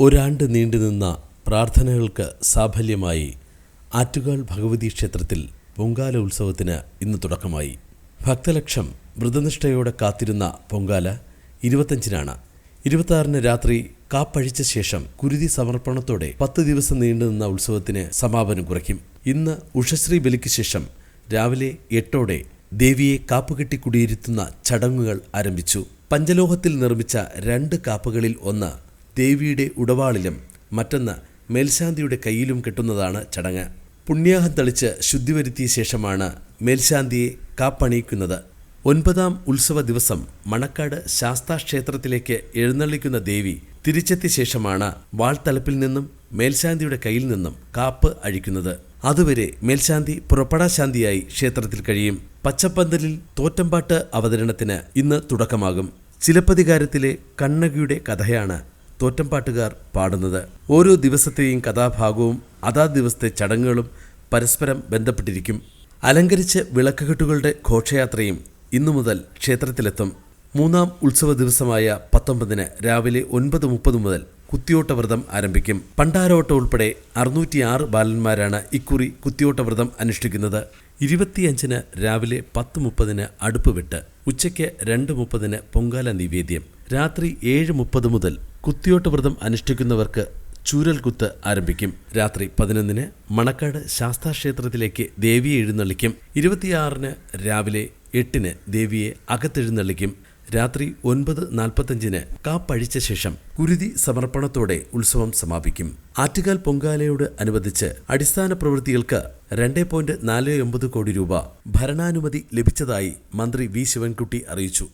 ഒരാണ്ട് നീണ്ടുനിന്ന പ്രാർത്ഥനകൾക്ക് സാഫല്യമായി ആറ്റുകാൽ ഭഗവതി ക്ഷേത്രത്തിൽ പൊങ്കാല ഉത്സവത്തിന് ഇന്ന് തുടക്കമായി. ഭക്തലക്ഷം വ്രതനിഷ്ഠയോടെ കാത്തിരുന്ന പൊങ്കാല ഇരുപത്തഞ്ചിനാണ്. ഇരുപത്തിയാറിന് രാത്രി കാപ്പഴിച്ച ശേഷം കുരുതി സമർപ്പണത്തോടെ പത്ത് ദിവസം നീണ്ടുനിന്ന ഉത്സവത്തിന് സമാപനം കുറിക്കും. ഇന്ന് ഉഷശ്രീ ബലിക്ക് ശേഷം രാവിലെ എട്ടോടെ ദേവിയെ കാപ്പുകെട്ടി കുടിയിരുത്തുന്ന ചടങ്ങുകൾ ആരംഭിച്ചു. പഞ്ചലോഹത്തിൽ നിർമ്മിച്ച രണ്ട് കാപ്പുകളിൽ ഒന്ന് ദേവിയുടെ ഉടവാളിലും മറ്റൊന്ന് മേൽശാന്തിയുടെ കയ്യിലും കെട്ടുന്നതാണ് ചടങ്ങ്. പുണ്യാഹം തളിച്ച് ശുദ്ധി വരുത്തിയ ശേഷമാണ് മേൽശാന്തിയെ കാപ്പണിയിക്കുന്നത്. ഒൻപതാം ഉത്സവ ദിവസം മണക്കാട് ശാസ്താ ക്ഷേത്രത്തിലേക്ക് എഴുന്നള്ളിക്കുന്ന ദേവി തിരിച്ചെത്തിയ ശേഷമാണ് വാൾത്തലപ്പിൽ നിന്നും മേൽശാന്തിയുടെ കയ്യിൽ നിന്നും കാപ്പ് അഴിക്കുന്നത്. അതുവരെ മേൽശാന്തി പുറപ്പെടാശാന്തിയായി ക്ഷേത്രത്തിൽ കഴിയും. പച്ചപ്പന്തലിൽ തോറ്റമ്പാട്ട് അവതരണത്തിന് ഇന്ന് തുടക്കമാകും. ചിലപ്പതികാരത്തിലെ കണ്ണകിയുടെ കഥയാണ് തോറ്റംപാട്ടുകാർ പാടുന്നത്. ഓരോ ദിവസത്തെയും കഥാഭാഗവും അതാ ദിവസത്തെ ചടങ്ങുകളും പരസ്പരം ബന്ധപ്പെട്ടിരിക്കും. അലങ്കരിച്ച വിളക്കുകെട്ടുകളുടെ ഘോഷയാത്രയും ഇന്നു മുതൽ ക്ഷേത്രത്തിലെത്തും. മൂന്നാം ഉത്സവ ദിവസമായ പത്തൊമ്പതിന് രാവിലെ ഒൻപത് മുപ്പത് മുതൽ കുത്തിയോട്ട വ്രതം ആരംഭിക്കും. പണ്ടാരോട്ട ഉൾപ്പെടെ അറുന്നൂറ്റിയാറ് ബാലന്മാരാണ് ഇക്കുറി കുത്തിയോട്ട വ്രതം അനുഷ്ഠിക്കുന്നത്. ഇരുപത്തിയഞ്ചിന് രാവിലെ പത്ത് മുപ്പതിന് അടുപ്പ് വിട്ട് ഉച്ചയ്ക്ക് രണ്ട് മുപ്പതിന് പൊങ്കാല നിവേദ്യം. രാത്രി ഏഴ് മുപ്പത് മുതൽ കുത്തിയോട്ട വ്രതം അനുഷ്ഠിക്കുന്നവർക്ക് ചൂരൽ കുത്ത് ആരംഭിക്കും. രാത്രി പതിനൊന്നിന് മണക്കാട് ശാസ്താ ക്ഷേത്രത്തിലേക്ക് ദേവിയെ എഴുന്നള്ളിക്കും. ഇരുപത്തിയാറിന് രാവിലെ എട്ടിന് ദേവിയെ അകത്തെഴുന്നള്ളിക്കും. രാത്രി ഒൻപത് നാൽപ്പത്തഞ്ചിന് കാപ്പഴിച്ച ശേഷം കുരുതി സമർപ്പണത്തോടെ ഉത്സവം സമാപിക്കും. ആറ്റുകാൽ പൊങ്കാലയോട് അനുബന്ധിച്ച് അടിസ്ഥാന പ്രവൃത്തികൾക്ക് രണ്ട് പോയിന്റ് നാല് ഒമ്പത് കോടി രൂപ ഭരണാനുമതി ലഭിച്ചതായി മന്ത്രി വി. ശിവൻകുട്ടി അറിയിച്ചു.